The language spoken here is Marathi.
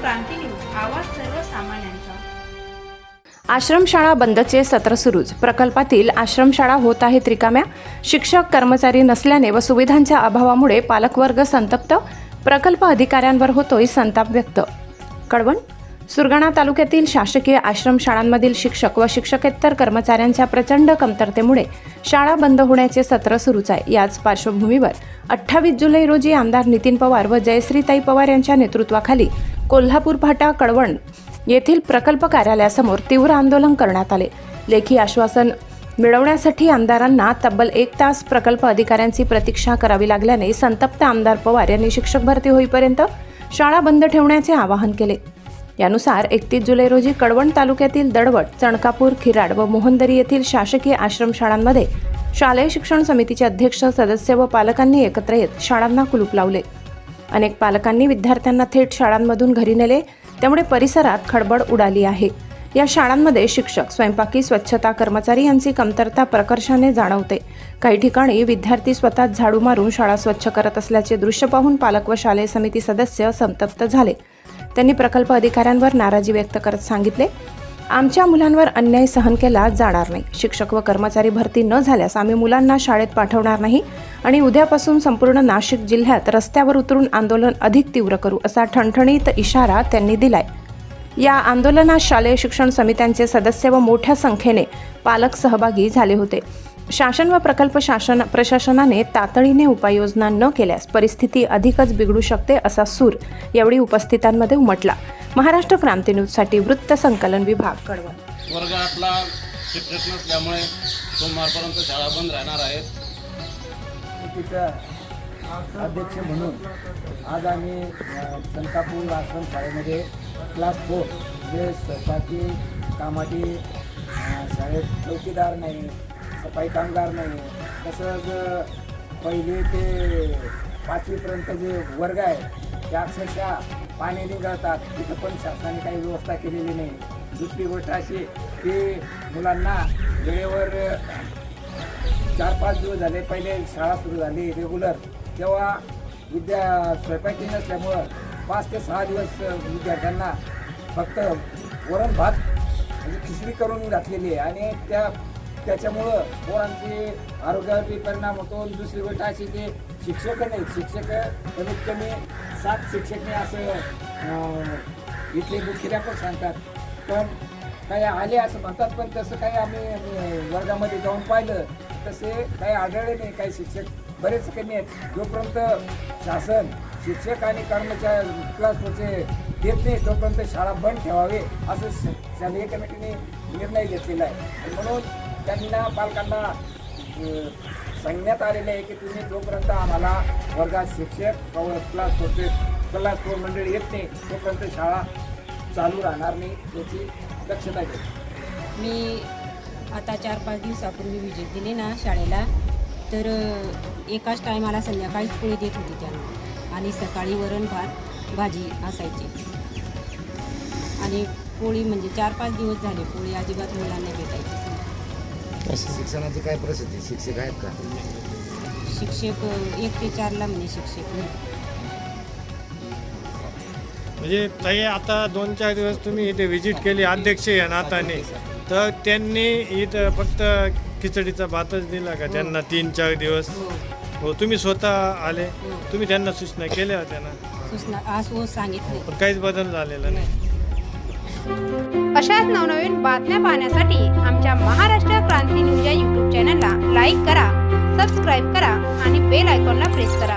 क्रांती न्यूज आवाज सर्वसामान्यांचा. आश्रमशाळा बंदचे सत्र सुरूच. प्रकल्पातील आश्रमशाळा होत आहेत रिकाम्या. शिक्षक कर्मचारी नसल्याने व सुविधांच्या अभावामुळे पालकवर्ग संतप्त. प्रकल्प अधिकाऱ्यांवर होतोय संताप व्यक्त. कळवण सुरगाणा तालुक्यातील शासकीय आश्रमशाळांमधील शिक्षक व शिक्षकेतर कर्मचाऱ्यांच्या प्रचंड कमतरतेमुळे शाळा बंद होण्याचे सत्र सुरूच आहे. याच पार्श्वभूमीवर अठ्ठावीस जुलै रोजी आमदार नितीन पवार व जयश्रीताई पवार यांच्या नेतृत्वाखाली कोल्हापूर फाटा कळवण येथील प्रकल्प कार्यालयासमोर तीव्र आंदोलन करण्यात आले. लेखी आश्वासन मिळवण्यासाठी आमदारांना तब्बल एक तास प्रकल्प अधिकाऱ्यांची प्रतीक्षा करावी लागल्याने संतप्त आमदार पवार यांनी शिक्षक भरती होईपर्यंत शाळा बंद ठेवण्याचे आवाहन केले. यानुसार एकतीस जुलै रोजी कळवण तालुक्यातील दडवट चणकापूर खिराड व मोहनदरी येथील शासकीय आश्रमशाळांमध्ये शालेय शिक्षण समितीचे अध्यक्ष सदस्य व पालकांनी एकत्र येत शाळांना कुलूप लावले. अनेक पालकांनी विद्यार्थ्यांना थेट शाळांमधून घरी नेले त्यामुळे परिसरात खडबड उडाली आहे. या शाळांमध्ये शिक्षक स्वयंपाकी स्वच्छता कर्मचारी यांची कमतरता प्रकर्षाने जाणवते. काही ठिकाणी विद्यार्थी स्वतः झाडू मारून शाळा स्वच्छ करत असल्याचे दृश्य पाहून पालक व शालेय समिती सदस्य संतप्त झाले. त्यांनी प्रकल्प अधिकाऱ्यांवर नाराजी व्यक्त करत सांगितले आमच्या मुलांवर अन्याय सहन केला जाणार नाही. शिक्षक व कर्मचारी भरती न झाल्यास आम्ही मुलांना शाळेत पाठवणार नाही. आणि उद्यापासून संपूर्ण नाशिक जिल्ह्यात रस्त्यावर उतरून आंदोलन अधिक तीव्र करू असा ठणठणीत इशारा त्यांनी दिलाय. या आंदोलनात शालेय शिक्षण समित्यांचे सदस्य व मोठ्या संख्येने पालक सहभागी झाले होते. शासन व प्रकल्प शासन प्रशासनाने तातडीने उपाययोजना न केल्यास परिस्थिती अधिकच बिघडू शकते असा सूर यावेळी उपस्थितांमध्ये उमटला. महाराष्ट्र क्रांती न्यूजसाठी वृत्त संकलन विभाग कळवण वर्ग आपला शिक्षक नसल्यामुळे सोमवारपर्यंत शाळा बंद राहणार आहेत. समितीचा अध्यक्ष म्हणून आज आम्ही संतापूर आश्रम शाळेमध्ये क्लास फोर म्हणजे स्वयंपाकी कामाची शाळेत चौकीदार नाही सफाई कामगार नाही तसंच पहिले ते पाचवीपर्यंत जे वर्ग आहे ते अक्षरशः पाणी निघळतात. तिथं पण शासनाने काही व्यवस्था केलेली नाही. दुसरी गोष्ट अशी की मुलांना वेळेवर चार पाच दिवस झाले पहिले शाळा सुरू झाली रेग्युलर तेव्हा विद्या स्वयंपाकी नसल्यामुळं पाच ते सहा दिवस विद्यार्थ्यांना फक्त वरण भात म्हणजे खिचडी करून घातलेली आहे. आणि त्या त्याच्यामुळं पोरांची आरोग्यावरती परिणाम होतो. दुसरी गोष्ट अशी की शिक्षक नाही शिक्षक कमीत कमी सात शिक्षकने असं इथले मुख्याध्यापक सांगतात. पण काही आले असं म्हणतात पण तसं काही आम्ही वर्गामध्ये जाऊन पाहिलं. तसे काही आढळले नाही काही शिक्षक बरेच कमी आहेत. जोपर्यंत शासन शिक्षक आणि कर्मचारी क्लासचे देत नाही तोपर्यंत शाळा बंद ठेवावे असं शालेय कमिटीने निर्णय घेतलेला आहे. म्हणून त्यांना पालकांना सांगण्यात आलेलं आहे की तुम्ही जोपर्यंत आम्हाला वर्गात शिक्षक व क्लास फोरचे क्लास फोर मंडळी येत नाही तोपर्यंत शाळा चालू राहणार नाही याची दक्षता घ्या. मी आता चार पाच दिवसापूर्वी विजिट दिली ना शाळेला तर एकाच टायमाला संध्याकाळीच पोळी देत होती त्यांना. आणि सकाळी वरण भात भाजी असायची. आणि पोळी म्हणजे चार पाच दिवस झाले पोळी अजिबात मुलांना भेटायची. शिक्षणाची काय परिस्थिती? शिक्षक आहेत का? शिक्षक एक ते चारला म्हणे शिक्षक. म्हणजे ताई आता दोन चार दिवस तुम्ही इथे व्हिजिट केली अध्यक्ष या नाताने. तर त्यांनी इथं फक्त खिचडीचा भातच दिला का? त्यांना तीन चार दिवस. हो. हो तुम्ही स्वतः आले. तुम्ही त्यांना सूचना केल्या होत्या ना? सूचना आज हो सांगितले. पण काहीच बदल झालेला नाही. अशाच नवनवीन बातम्या पाहण्यासाठी आमच्या महाराष्ट्र क्रांती न्यूज या यूट्यूब चॅनलला लाईक करा सबस्क्राईब करा आणि बेल आयकॉनला प्रेस करा.